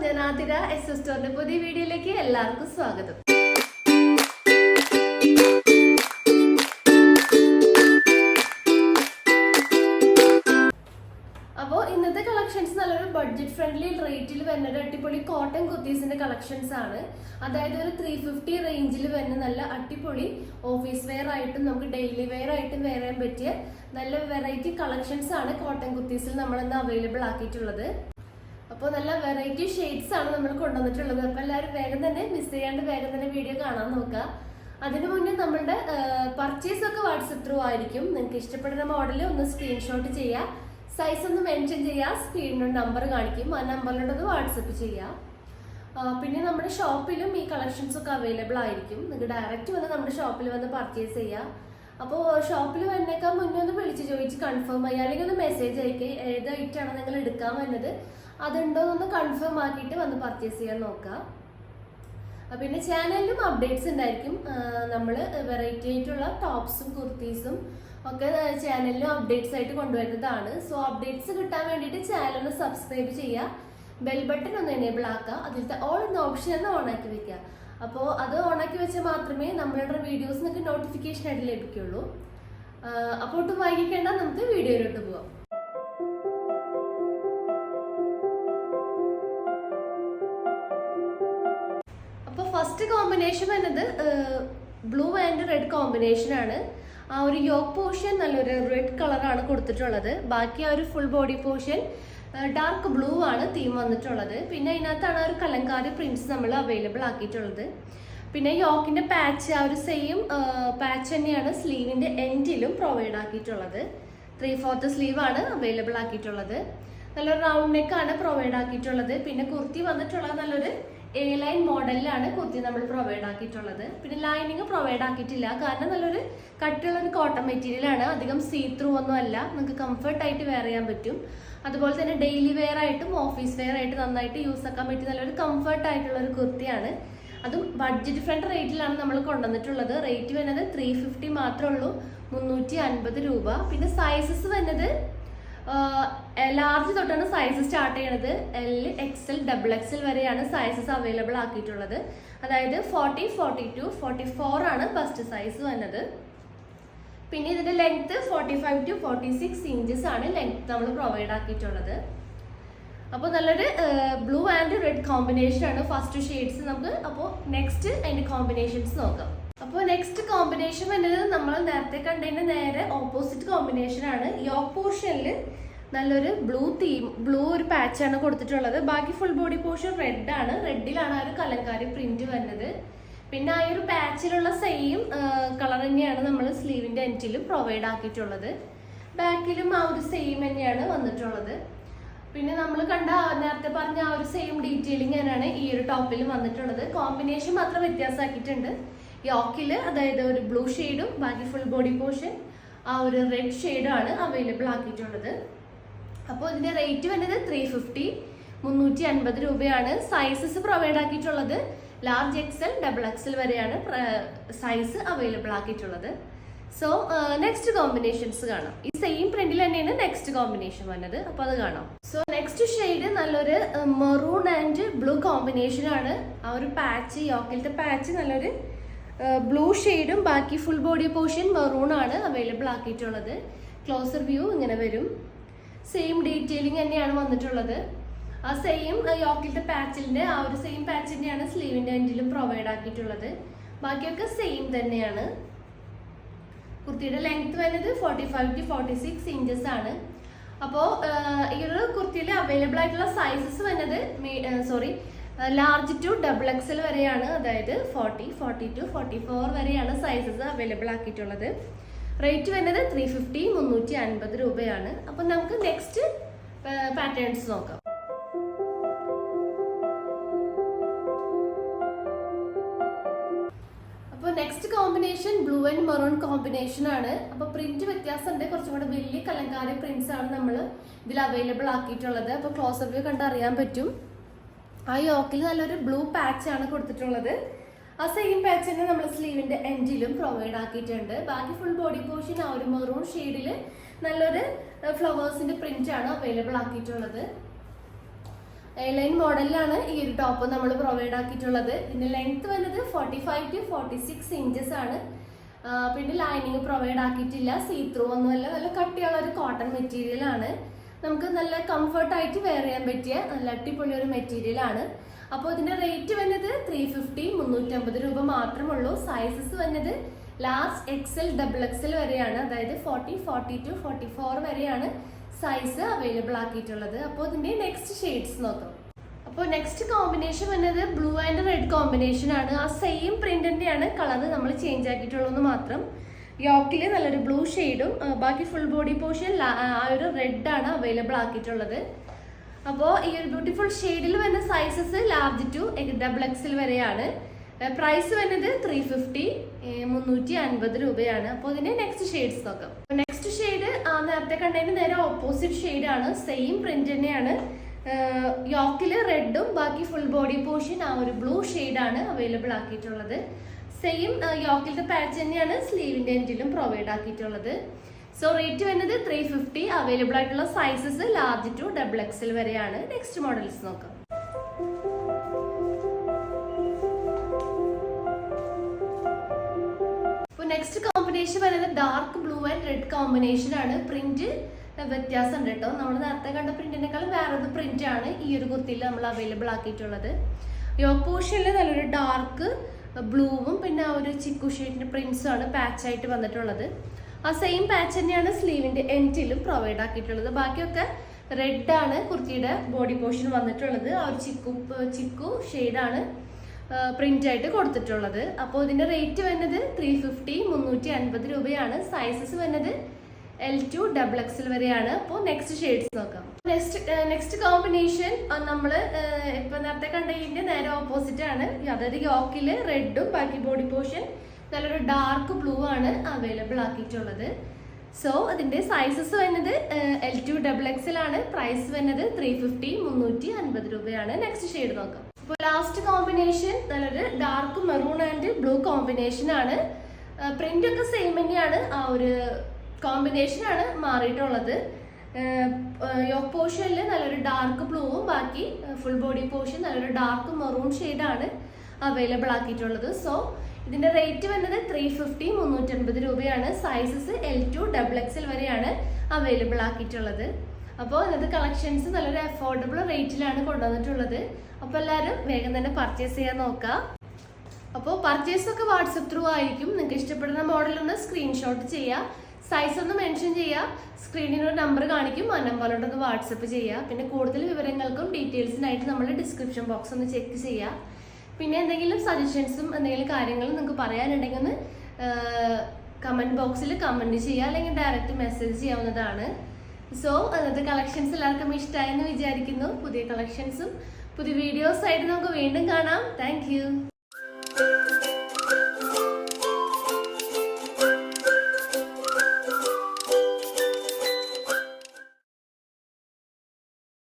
ഞാൻ Athira S S സ്റ്റോറിന്റെ പുതിയ വീഡിയോയിലേക്ക് എല്ലാവർക്കും സ്വാഗതം. അപ്പോൾ ഇന്നത്തെ കളക്ഷൻസ് നല്ലൊരു ബഡ്ജറ്റ് ഫ്രണ്ട്ലി റേറ്റിൽ വരുന്ന ഒരു അടിപൊളി കോട്ടൺ കുത്തീസിന്റെ കളക്ഷൻസ് ആണ്. അതായത് ഒരു ത്രീ ഫിഫ്റ്റി റേഞ്ചിൽ വരുന്ന നല്ല അടിപൊളി ഓഫീസ് വെയർ ആയിട്ടും നമുക്ക് ഡെയിലി വെയർ ആയിട്ടും വെയർ പറ്റിയ നല്ല വെറൈറ്റി കളക്ഷൻസ് ആണ് കോട്ടൺ കുത്തീസിൽ നമ്മൾ ഇന്ന് അവൈലബിൾ ആക്കിയിട്ടുള്ളത്. അപ്പോൾ നല്ല വെറൈറ്റി ഷെയ്ഡ്സ് ആണ് നമ്മൾ കൊണ്ടുവന്നിട്ടുള്ളത്. അപ്പോൾ എല്ലാവരും വേഗം തന്നെ മിസ് ചെയ്യാണ്ട് വേഗം തന്നെ വീഡിയോ കാണാൻ നോക്കുക. അതിനു മുന്നേ നമ്മളുടെ പർച്ചേസ് ഒക്കെ വാട്സപ്പ് ത്രൂ ആയിരിക്കും. നിങ്ങൾക്ക് ഇഷ്ടപ്പെടുന്ന മോഡൽ ഒന്ന് സ്ക്രീൻഷോട്ട് ചെയ്യുക. സൈസ് ഒന്ന് മെൻഷൻ ചെയ്യുക. സ്ക്രീനിൽ നമ്പർ കാണിക്കും. ആ നമ്പറിലോട്ടത് വാട്സപ്പ് ചെയ്യുക. പിന്നെ നമ്മുടെ ഷോപ്പിലും ഈ കളക്ഷൻസ് ഒക്കെ അവൈലബിൾ ആയിരിക്കും. നിങ്ങൾക്ക് ഡയറക്റ്റ് വന്ന് നമ്മുടെ ഷോപ്പിൽ വന്ന് പർച്ചേസ് ചെയ്യാം അപ്പോൾ ഷോപ്പിൽ വന്നേക്കാൻ മുന്നേ ഒന്ന് വിളിച്ച് ചോദിച്ച് കൺഫേം ചെയ്യുക. അല്ലെങ്കിൽ ഒന്ന് മെസ്സേജ് അയക്കുക ഏത് ഐറ്റാണ് നിങ്ങൾ എടുക്കാൻ വരുന്നത് അതുണ്ടോ എന്നൊന്ന് കൺഫേം ആക്കിയിട്ട് വന്ന് പർച്ചേസ് ചെയ്യാൻ നോക്കുക പിന്നെ ചാനലിലും അപ്ഡേറ്റ്സ് ഉണ്ടായിരിക്കും. നമ്മൾ വെറൈറ്റി ആയിട്ടുള്ള ടോപ്സും കുർത്തീസും ഒക്കെ ചാനലിലും അപ്ഡേറ്റ്സ് ആയിട്ട് കൊണ്ടുവരുന്നതാണ്. സോ അപ്ഡേറ്റ്സ് കിട്ടാൻ വേണ്ടിയിട്ട് ചാനൽ ഒന്ന് സബ്സ്ക്രൈബ് ചെയ്യുക. ബെൽ ബട്ടൺ ഒന്ന് എനേബിൾ ആക്കുക. അതിലത്തെ ഓൾ എന്ന ഓപ്ഷൻ ഒന്ന് ഓൺ ആക്കി വെക്കുക. അപ്പോൾ അത് ഓൺ ആക്കി വെച്ചാൽ മാത്രമേ നമ്മളുടെ വീഡിയോസ് നിങ്ങൾക്ക് നോട്ടിഫിക്കേഷൻ ആയിട്ട് ലഭിക്കുള്ളൂ. അപ്പോൾ ഒട്ടും വൈകിക്കേണ്ട നമുക്ക് വീഡിയോയിലോട്ട് പോവാം. കോമ്പിനേഷൻ വരുന്നത് ബ്ലൂ ആൻഡ് റെഡ് കോമ്പിനേഷൻ ആണ്. ആ ഒരു യോക്ക് പോർഷൻ നല്ലൊരു റെഡ് കളറാണ് കൊടുത്തിട്ടുള്ളത്. ബാക്കി ആ ഒരു full body portion dark blue ആണ് തീം വന്നിട്ടുള്ളത്. പിന്നെ അതിനകത്താണ് ഒരു കലങ്കാരി പ്രിന്റ്സ് നമ്മൾ അവൈലബിൾ ആക്കിയിട്ടുള്ളത്. പിന്നെ യോക്കിന്റെ പാച്ച് ആ ഒരു സെയിം പാച്ച് തന്നെയാണ് സ്ലീവിന്റെ എൻഡിലും പ്രൊവൈഡ് ആക്കിയിട്ടുള്ളത്. ത്രീ ഫോർത്ത് ആണ് അവൈലബിൾ ആക്കിയിട്ടുള്ളത്. നല്ലൊരു റൗണ്ട് നെക്കാണ് പ്രൊവൈഡ് ആക്കിയിട്ടുള്ളത്. പിന്നെ കുർത്തി വന്നിട്ടുള്ള നല്ലൊരു എ ലൈൻ മോഡലിലാണ് കുർത്തി നമ്മൾ പ്രൊവൈഡ് ആക്കിയിട്ടുള്ളത്. പിന്നെ ലൈനിങ് പ്രൊവൈഡ് ആക്കിയിട്ടില്ല. കാരണം നല്ലൊരു കട്ടിയുള്ള ഒരു കോട്ടൺ മെറ്റീരിയൽ ആണ്. അധികം സീ ത്രൂ ഒന്നും അല്ല. നമുക്ക് കംഫർട്ട് ആയിട്ട് വെയർ ചെയ്യാൻ പറ്റും. അതുപോലെ തന്നെ ഡെയിലി വെയർ ആയിട്ടും ഓഫീസ് വെയർ ആയിട്ട് നന്നായിട്ട് യൂസ് ആക്കാൻ പറ്റിയ നല്ലൊരു കംഫർട്ട് ആയിട്ടുള്ള ഒരു കുർത്തിയാണ്. അതും ബഡ്ജറ്റ് ഫ്രണ്ട് റേറ്റിലാണ് നമ്മൾ കൊണ്ടുവന്നിട്ടുള്ളത്. റേറ്റ് വരുന്നത് ത്രീ ഫിഫ്റ്റി മാത്രമേ ഉള്ളൂ. മുന്നൂറ്റി അൻപത് രൂപ. പിന്നെ സൈസസ് വരുന്നത് ലാർജ് തൊട്ടാണ് സൈസ് സ്റ്റാർട്ട് ചെയ്യണത്. L X L double X L വരെയാണ് സൈസസ് അവൈലബിൾ ആക്കിയിട്ടുള്ളത്. അതായത് forty forty two forty four ആണ് ഫസ്റ്റ് സൈസ് വന്നത്. പിന്നെ ഇതിന്റെ length forty five to forty six inches ആണ് ലെങ്ത് നമ്മൾ പ്രൊവൈഡ് ആക്കിയിട്ടുള്ളത്. അപ്പോൾ നല്ലൊരു ബ്ലൂ ആൻഡ് റെഡ് കോമ്പിനേഷൻ ആണ് ഫസ്റ്റ് ഷെയ്ഡ്സ് നമുക്ക്. അപ്പോൾ നെക്സ്റ്റ് അതിന്റെ കോമ്പിനേഷൻസ് നോക്കാം. അപ്പോൾ നെക്സ്റ്റ് കോമ്പിനേഷൻ വരുന്നത് നമ്മൾ നേരത്തെ കണ്ടതിന്റെ നേരെ ഓപ്പോസിറ്റ് കോമ്പിനേഷൻ ആണ്. യോക്ക് പോർഷനിൽ നല്ലൊരു ബ്ലൂ തീം ബ്ലൂ ഒരു പാച്ചാണ് കൊടുത്തിട്ടുള്ളത്. ബാക്കി ഫുൾ ബോഡി പോർഷൻ റെഡ് ആണ്. റെഡിലാണ് ആ ഒരു കലങ്കാരി പ്രിന്റ് വരുന്നത് പിന്നെ ആ ഒരു പാച്ചിലുള്ള സെയിം കളർ തന്നെയാണ് നമ്മൾ സ്ലീവിന്റെ എന്റിലും പ്രൊവൈഡ് ആക്കിയിട്ടുള്ളത്. ബാക്കിലും ആ ഒരു സെയിം തന്നെയാണ് വന്നിട്ടുള്ളത്. പിന്നെ നമ്മൾ കണ്ട നേരത്തെ പറഞ്ഞ ആ ഒരു സെയിം ഡീറ്റെയിലിംഗ് തന്നെയാണ് ഈ ഒരു ടോപ്പിൽ വന്നിട്ടുള്ളത്. കോമ്പിനേഷൻ മാത്രം വ്യത്യാസമാക്കിയിട്ടുണ്ട്. യോക്കിൽ അതായത് ഒരു ബ്ലൂ ഷെയ്ഡും ബാക്കി ഫുൾ ബോഡി പോർഷൻ ആ ഒരു റെഡ് ഷെയ്ഡാണ് അവൈലബിൾ ആക്കിയിട്ടുള്ളത്. അപ്പോൾ ഇതിന്റെ റേറ്റ് വരുന്നത് ത്രീ ഫിഫ്റ്റി മുന്നൂറ്റി അൻപത് രൂപയാണ്. സൈസസ് പ്രൊവൈഡ് ആക്കിയിട്ടുള്ളത് ലാർജ് എക്സൽ ഡബിൾ എക്സൽ വരെയാണ് സൈസ് അവൈലബിൾ ആക്കിയിട്ടുള്ളത്. സോ നെക്സ്റ്റ് കോമ്പിനേഷൻസ് കാണാം. ഈ സെയിം പ്രിന്റിൽ തന്നെയാണ് നെക്സ്റ്റ് കോമ്പിനേഷൻ വന്നത്. അപ്പോൾ അത് കാണാം. സോ നെക്സ്റ്റ് ഷെയ്ഡ് നല്ലൊരു മെറൂൺ ആൻഡ് ബ്ലൂ കോമ്പിനേഷൻ ആണ്. ആ ഒരു പാച്ച് യോക്കിലത്തെ പാച്ച് നല്ലൊരു ബ്ലൂ ഷെയ്ഡും ബാക്കി ഫുൾ ബോഡി പോർഷൻ മെറൂൺ ആണ് അവൈലബിൾ ആക്കിയിട്ടുള്ളത്. ക്ലോസർ വ്യൂ ഇങ്ങനെ വരും. സെയിം ഡീറ്റെയിലിംഗ് തന്നെയാണ് വന്നിട്ടുള്ളത്. ആ സെയിം യോക്കിലത്തെ പാച്ചിന്റെ ആ ഒരു സെയിം പാച്ച് തന്നെയാണ് സ്ലീവിന്റെ എൻഡിലും പ്രൊവൈഡ് ആക്കിയിട്ടുള്ളത്. ബാക്കിയൊക്കെ സെയിം തന്നെയാണ്. കുർത്തിയുടെ ലെങ്ത് വരുന്നത് forty five to forty six inches ആണ് അപ്പോൾ ഈ ഒരു കുർത്തിയിൽ അവൈലബിൾ ആയിട്ടുള്ള സൈസസ് വരുന്നത് sorry large to double XL വരെയാണ് അതായത് forty forty two forty four വരെയാണ് സൈസസ് അവൈലബിൾ ആക്കിയിട്ടുള്ളത്. റേറ്റ് വരുന്നത് ത്രീ ഫിഫ്റ്റി മുന്നൂറ്റി അൻപത് രൂപയാണ്. അപ്പം നമുക്ക് നെക്സ്റ്റ് പാറ്റേൺസ് നോക്കാം. അപ്പോൾ next combination blue and maroon combination ആണ്. അപ്പോൾ പ്രിന്റ് വ്യത്യാസമുണ്ട്. കുറച്ചും കൂടെ വലിയ കലങ്കാരി പ്രിന്റ്സ് ആണ് നമ്മൾ ഇതിൽ അവൈലബിൾ ആക്കിയിട്ടുള്ളത്. അപ്പോൾ ക്ലോസ് അപ്പ് കണ്ട് അറിയാൻ പറ്റും. ആ യോക്കിൽ നല്ലൊരു ബ്ലൂ പാച്ച് ആണ് കൊടുത്തിട്ടുള്ളത്. ആ സെയിം പാച്ച് തന്നെ നമ്മൾ സ്ലീവിന്റെ എൻഡിലും പ്രൊവൈഡ് ആക്കിയിട്ടുണ്ട്. ബാക്കി ഫുൾ ബോഡി പോർഷൻ ആ ഒരു മെറൂൺ ഷെയ്ഡിൽ നല്ലൊരു ഫ്ലവേഴ്സിന്റെ പ്രിന്റ് ആണ് അവൈലബിൾ ആക്കിയിട്ടുള്ളത്. എയർലൈൻ മോഡലിലാണ് ഈ ഒരു ടോപ്പ് നമ്മൾ പ്രൊവൈഡ് ആക്കിയിട്ടുള്ളത്. ഇതിന്റെ ലെങ്ത് വന്നത് forty five to forty six inches ആണ് പിന്നെ ലൈനിങ് പ്രൊവൈഡ് ആക്കിയിട്ടില്ല. സീത്രൂ ഒന്നുമല്ല. നല്ല കട്ടിയുള്ള ഒരു കോട്ടൺ മെറ്റീരിയൽ ആണ്. നമുക്ക് നല്ല കംഫർട്ടായിട്ട് വെയർ ചെയ്യാൻ പറ്റിയ നല്ല അടിപൊളി ഒരു മെറ്റീരിയൽ ആണ്. അപ്പോൾ ഇതിന്റെ റേറ്റ് വന്നത് ത്രീ ഫിഫ്റ്റി മുന്നൂറ്റമ്പത് രൂപ മാത്രമുള്ളൂ സൈസസ് വന്നത് ലാർജ് എക്സൽ ഡബിൾ എക്സൽ വരെയാണ്. അതായത് forty forty two forty four വരെയാണ് സൈസ് അവൈലബിൾ ആക്കിയിട്ടുള്ളത്. അപ്പോൾ ഇതിന്റെ നെക്സ്റ്റ് ഷെയ്ഡ്സ് നോക്കാം. അപ്പോൾ നെക്സ്റ്റ് കോമ്പിനേഷൻ വന്നത് ബ്ലൂ ആൻഡ് റെഡ് കോമ്പിനേഷൻ ആണ്. ആ സെയിം പ്രിന്റിന്റെ ആണ് കളർ നമ്മൾ ചേഞ്ച് ആക്കിയിട്ടുള്ളൂ മാത്രം. യോക്കിൽ നല്ലൊരു ബ്ലൂ ഷെയ്ഡും ബാക്കി ഫുൾ ബോഡി പോർഷൻ ആ ഒരു റെഡ് ആണ് അവൈലബിൾ ആക്കിയിട്ടുള്ളത്. അപ്പോൾ ഈ ഒരു ബ്യൂട്ടിഫുൾ ഷെയ്ഡിൽ വരുന്ന sizes large to double XL വരെയാണ്. പ്രൈസ് വരുന്നത് ത്രീ ഫിഫ്റ്റി മുന്നൂറ്റി അൻപത് രൂപയാണ്. അപ്പോൾ ഇതിന്റെ നെക്സ്റ്റ് ഷെയ്ഡ്സ് നോക്കാം. നെക്സ്റ്റ് ഷെയ്ഡ് നേരത്തെ കണ്ടതിന് നേരെ ഓപ്പോസിറ്റ് ഷെയ്ഡ് ആണ്. സെയിം പ്രിന്റ് തന്നെയാണ്. യോക്കിൽ റെഡും ബാക്കി ഫുൾ ബോഡി പോർഷൻ ആ ഒരു ബ്ലൂ ഷെയ്ഡാണ് അവൈലബിൾ ആക്കിയിട്ടുള്ളത്. സെയിം യോക്കിലത്തെ പാച്ച് തന്നെയാണ് സ്ലീവിന്റെ എൻഡിലും പ്രൊവൈഡ് ആക്കിയിട്ടുള്ളത്. സോ റേറ്റ് വരുന്നത് ത്രീ ഫിഫ്റ്റി അവൈലബിൾ ആയിട്ടുള്ള sizes large to double XL വരെയാണ്. നെക്സ്റ്റ് മോഡൽസ് നോക്കാം. നെക്സ്റ്റ് കോമ്പിനേഷൻ വരുന്നത് dark blue and red combination ആണ്. പ്രിന്റ് വ്യത്യാസം ഉണ്ട് കേട്ടോ. നമ്മൾ നേരത്തെ കണ്ട പ്രിന്റിനേക്കാൾ വേറൊരു പ്രിന്റ് ആണ് ഈ ഒരു കുത്തിയിൽ നമ്മൾ അവൈലബിൾ ആക്കിയിട്ടുള്ളത്. യോക്ക് പോർഷനിൽ നല്ലൊരു ഡാർക്ക് ബ്ലൂവും പിന്നെ ആ ഒരു ചിക്കു ഷെയ്ഡിന്റെ പ്രിന്റ്സും ആണ് പാച്ച് ആയിട്ട് വന്നിട്ടുള്ളത്. ആ സെയിം പാച്ച് തന്നെയാണ് സ്ലീവിന്റെ എൻഡിലും പ്രൊവൈഡ് ആക്കിയിട്ടുള്ളത്. ബാക്കിയൊക്കെ റെഡാണ് കുർത്തിയുടെ ബോഡി പോർഷൻ വന്നിട്ടുള്ളത്. ആ ഒരു ചിക്കു ചിക്കു ഷെയ്ഡാണ് പ്രിന്റ് ആയിട്ട് കൊടുത്തിട്ടുള്ളത്. അപ്പോൾ ഇതിന്റെ റേറ്റ് വരുന്നത് ത്രീ ഫിഫ്റ്റി മുന്നൂറ്റി അൻപത് രൂപയാണ്. സൈസസ് വരുന്നത് എൽ ടു ഡബിൾ എക്സൽ വരെയാണ്. അപ്പോൾ നെക്സ്റ്റ് ഷെയ്ഡ്സ് നോക്കാം. നെക്സ്റ്റ് നെക്സ്റ്റ് കോമ്പിനേഷൻ നമ്മൾ ഇപ്പൊ നേരത്തെ കണ്ടതിന്റെ നേരെ ഓപ്പോസിറ്റ് ആണ്. അതായത് യോക്കിൽ റെഡും ബാക്കി ബോഡി പോർഷൻ നല്ലൊരു ഡാർക്ക് ബ്ലൂ ആണ് അവൈലബിൾ ആക്കിയിട്ടുള്ളത്. സോ അതിന്റെ സൈസസ് വരുന്നത് എൽ ടു ഡബിൾ എക്സൽ ആണ്. പ്രൈസ് വരുന്നത് ത്രീ ഫിഫ്റ്റി മുന്നൂറ്റി അൻപത് രൂപയാണ്. നെക്സ്റ്റ് ഷെയ്ഡ് നോക്കാം. ഇപ്പോൾ ലാസ്റ്റ് കോമ്പിനേഷൻ നല്ലൊരു dark maroon and blue combination ആണ്. പ്രിന്റ് ഒക്കെ സെയിം തന്നെയാണ്. ആ ഒരു കോമ്പിനേഷൻ ആണ് മാറിയിട്ടുള്ളത്. യോക്ക് പോർഷനിൽ നല്ലൊരു ഡാർക്ക് ബ്ലൂവും ബാക്കി ഫുൾ ബോഡി പോർഷൻ നല്ലൊരു ഡാർക്ക് മെറൂൺ ആണ് അവൈലബിൾ ആക്കിയിട്ടുള്ളത്. സോ ഇതിന്റെ റേറ്റ് വരുന്നത് ത്രീ ഫിഫ്റ്റി മുന്നൂറ്റൻപത് രൂപയാണ്. Sizes L to double XL വരെയാണ് അവൈലബിൾ ആക്കിയിട്ടുള്ളത്. അപ്പോൾ ഇന്നത്തെ കളക്ഷൻസ് നല്ലൊരു അഫോർഡബിൾ റേറ്റിലാണ് കൊണ്ടുവന്നിട്ടുള്ളത്. അപ്പോൾ എല്ലാവരും വേഗം തന്നെ പർച്ചേസ് ചെയ്യാൻ നോക്കുക അപ്പോൾ പർച്ചേസ് ഒക്കെ വാട്സപ്പ് ത്രൂ ആയിരിക്കും. നിങ്ങൾക്ക് ഇഷ്ടപ്പെടുന്ന മോഡൽ ഒന്ന് സ്ക്രീൻഷോട്ട് ചെയ്യുക സൈസ് ഒന്ന് മെൻഷൻ ചെയ്യുക. സ്ക്രീനിൽ ഒരു നമ്പർ കാണിക്കും. ആ നമ്പറിലോട്ട് ഒന്ന് വാട്സപ്പ് ചെയ്യുക. പിന്നെ കൂടുതൽ വിവരങ്ങൾക്കും ഡീറ്റെയിൽസിനായിട്ട് നമ്മൾ ഡിസ്ക്രിപ്ഷൻ ബോക്സ് ഒന്ന് ചെക്ക് ചെയ്യുക. പിന്നെ എന്തെങ്കിലും സജഷൻസും എന്തെങ്കിലും കാര്യങ്ങളും നിങ്ങൾക്ക് പറയാനുണ്ടെങ്കിൽ ഒന്ന് കമന്റ് ബോക്സിൽ കമന്റ് ചെയ്യുക. അല്ലെങ്കിൽ ഡയറക്റ്റ് മെസ്സേജ് ചെയ്യാവുന്നതാണ്. സോ അന്നത്തെ കളക്ഷൻസ് എല്ലാവർക്കും ഇഷ്ടമായെന്ന് വിചാരിക്കുന്നു. പുതിയ കളക്ഷൻസും പുതിയ വീഡിയോസ് ആയിട്ട് നമുക്ക് വീണ്ടും കാണാം. താങ്ക്